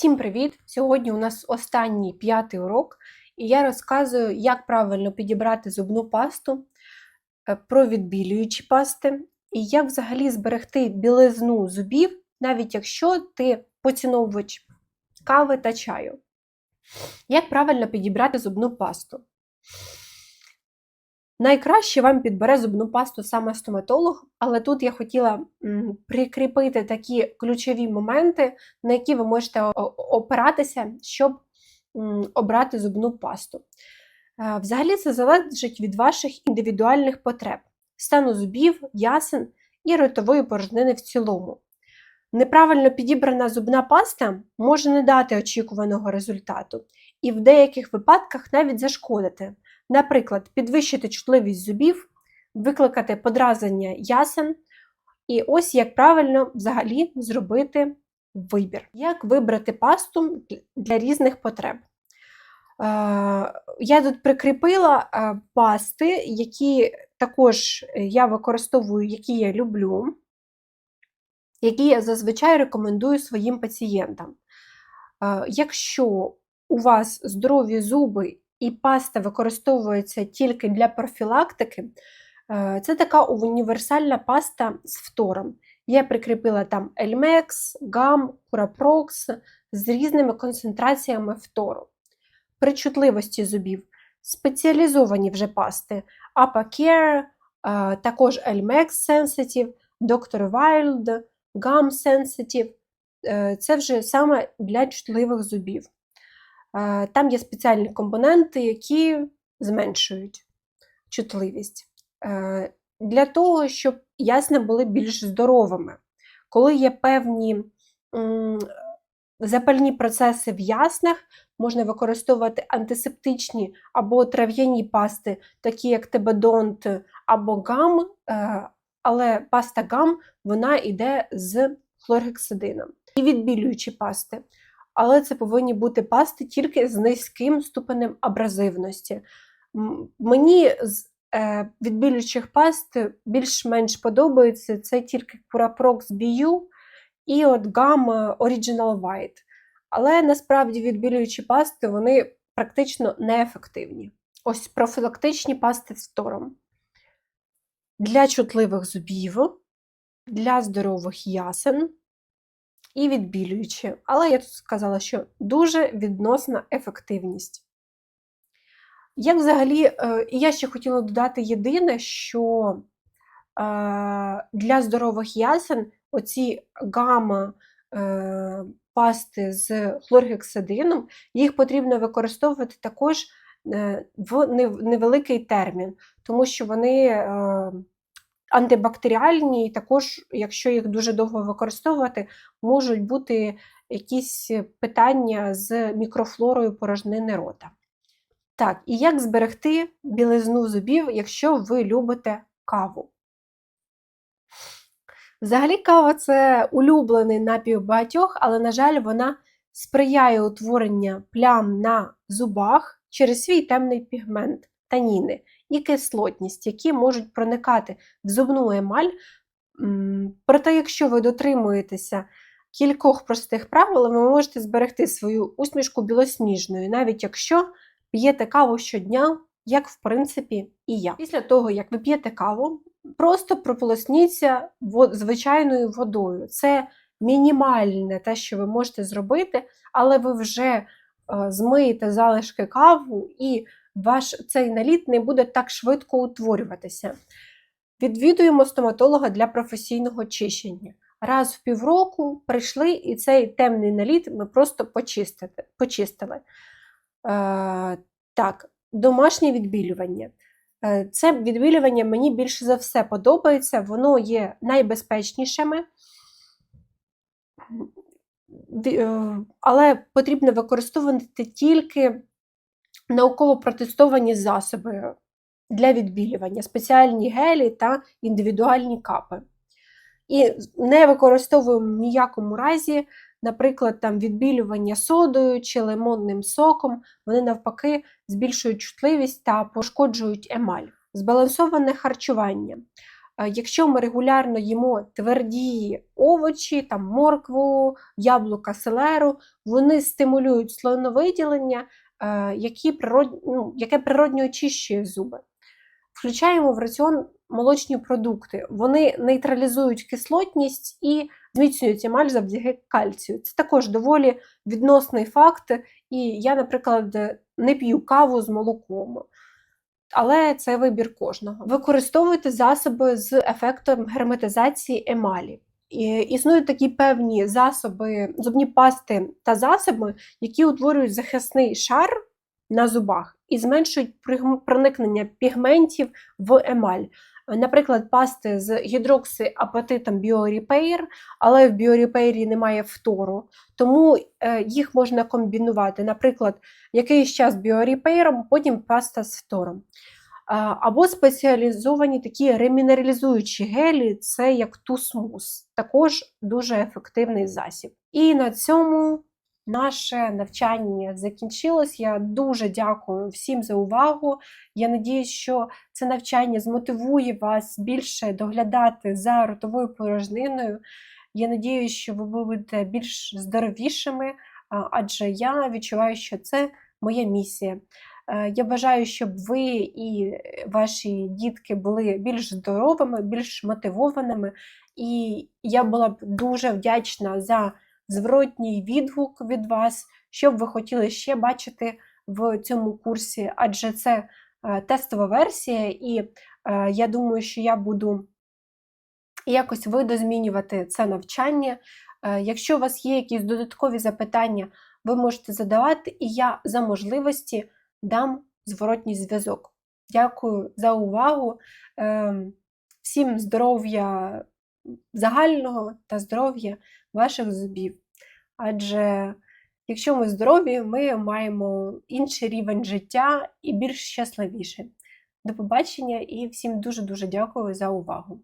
Всім привіт! Сьогодні у нас останній п'ятий урок, і я розказую, як правильно підібрати зубну пасту, е, про відбілюючі пасти, і як взагалі зберегти білизну зубів, навіть якщо ти поціновувач кави та чаю. Як правильно підібрати зубну пасту? Найкраще вам підбере зубну пасту саме стоматолог, але тут я хотіла прикріпити такі ключові моменти, на які ви можете опиратися, щоб обрати зубну пасту. Е, Взагалі це залежить від ваших індивідуальних потреб, стану зубів, ясен і ротової порожнини в цілому. Неправильно підібрана зубна паста може не дати очікуваного результату і в деяких випадках навіть зашкодити. Наприклад, підвищити чутливість зубів, викликати подразнення ясен. І ось як правильно взагалі зробити вибір. Як вибрати пасту для різних потреб? Е, Я тут прикріпила е, пасти, які також я використовую, які я люблю, які я зазвичай рекомендую своїм пацієнтам. Е, Якщо у вас здорові зуби і паста використовується тільки для профілактики, е, це така універсальна паста з фтором. Я прикріпила там Elmex, GAM, Curaprox з різними концентраціями фтору. При чутливості зубів спеціалізовані вже пасти ApaCare, е, також Elmex Sensitive, Dr. Wild, GAM Sensitive. Е, Це вже саме для чутливих зубів. Там є спеціальні компоненти, які зменшують чутливість. Е, Для того, щоб ясна були більш здоровими. Коли є певні запальні процеси в яснах, можна використовувати антисептичні або трав'яні пасти, такі як Тебедонт або гам, е, але паста гам вона йде з хлоргексидином. І відбілюючі пасти але це повинні бути пасти тільки з низьким ступенем абразивності. Мені з е, відбілюючих паст більш-менш подобається це тільки Curaprox BU і от Gamma Original White. Але насправді відбілюючі пасти вони практично неефективні. Ось профілактичні пасти з фтором. Для чутливих зубів, для здорових ясен і відбілюючі. Але я тут сказала, що дуже відносна ефективність. Як взагалі, е, я ще хотіла додати єдине, що е, для здорових ясен оці гама е, пасти з хлоргексидином, їх потрібно використовувати також в невеликий термін, тому що вони антибактеріальні, і також, якщо їх дуже довго використовувати, можуть бути якісь питання з мікрофлорою порожнини рота. Так, і як зберегти білизну зубів, якщо ви любите каву? Взагалі, кава це улюблений напій багатьох, але, на жаль, вона сприяє утворенню плям на зубах через свій темний пігмент таніни і кислотність, які можуть проникати в зубну емаль. Проте, якщо ви дотримуєтеся кількох простих правил, ви можете зберегти свою усмішку білосніжною, навіть якщо п'єте каву щодня, як в принципі і я. Після того, як ви п'єте каву, просто прополосніться звичайною водою. Це мінімальне те, що ви можете зробити, але ви вже е, змиєте залишки каву і ваш цей наліт не буде так швидко утворюватися. Відвідуємо стоматолога для професійного чищення. Раз в півроку прийшли, і цей темний наліт ми просто почистили. почистили. Е, Так, домашнє відбілювання. Е, Це відбілювання мені більше за все подобається, воно є найбезпечнішими, е, але потрібно використовувати тільки науково протестовані засоби для відбілювання, спеціальні гелі та індивідуальні капи. І не використовуємо в ніякому разі, наприклад, там відбілювання содою чи лимонним соком, вони навпаки збільшують чутливість та пошкоджують емаль. Збалансоване харчування. Е, Якщо ми регулярно їмо тверді овочі, там моркву, яблука, селеру, вони стимулюють слоновиділення, які природ... ну, яке природньо очищує зуби. Включаємо в раціон молочні продукти. Вони нейтралізують кислотність і зміцнюють емаль завдяки кальцію. Це також доволі відносний факт. І я, наприклад, не п'ю каву з молоком. Але це вибір кожного. Використовуйте засоби з ефектом герметизації емалі. Існують такі певні засоби, зубні пасти та засоби, які утворюють захисний шар на зубах і зменшують проникнення пігментів в емаль. Наприклад, пасти з гідроксиапатитом BioRepair, але в BioRepair немає фтору, тому е, їх можна комбінувати. Наприклад, якийсь час BioRepair, потім паста з фтором. Або спеціалізовані такі ремінералізуючі гелі, це як тусмус, також дуже ефективний засіб. І на цьому наше навчання закінчилось. Я дуже дякую всім за увагу. Я надіюсь, що це навчання змотивує вас більше доглядати за ротовою порожниною. Я надіюсь, що ви будете більш здоровішими, адже я відчуваю, що це моя місія. Е, Я бажаю, щоб ви і ваші дітки були більш здоровими, більш мотивованими. І я була б дуже вдячна за зворотній відгук від вас, що б ви хотіли ще бачити в цьому курсі, адже це е, тестова версія, і е, я думаю, що я буду якось видозмінювати це навчання. Якщо у вас є якісь додаткові запитання, ви можете задавати, і я за можливості дам зворотній зв'язок. Дякую за увагу. Ем, Всім здоров'я загального та здоров'я ваших зубів. Адже якщо ми здорові, ми маємо інший рівень життя і більш щасливіше. До побачення і всім дуже-дуже дякую за увагу.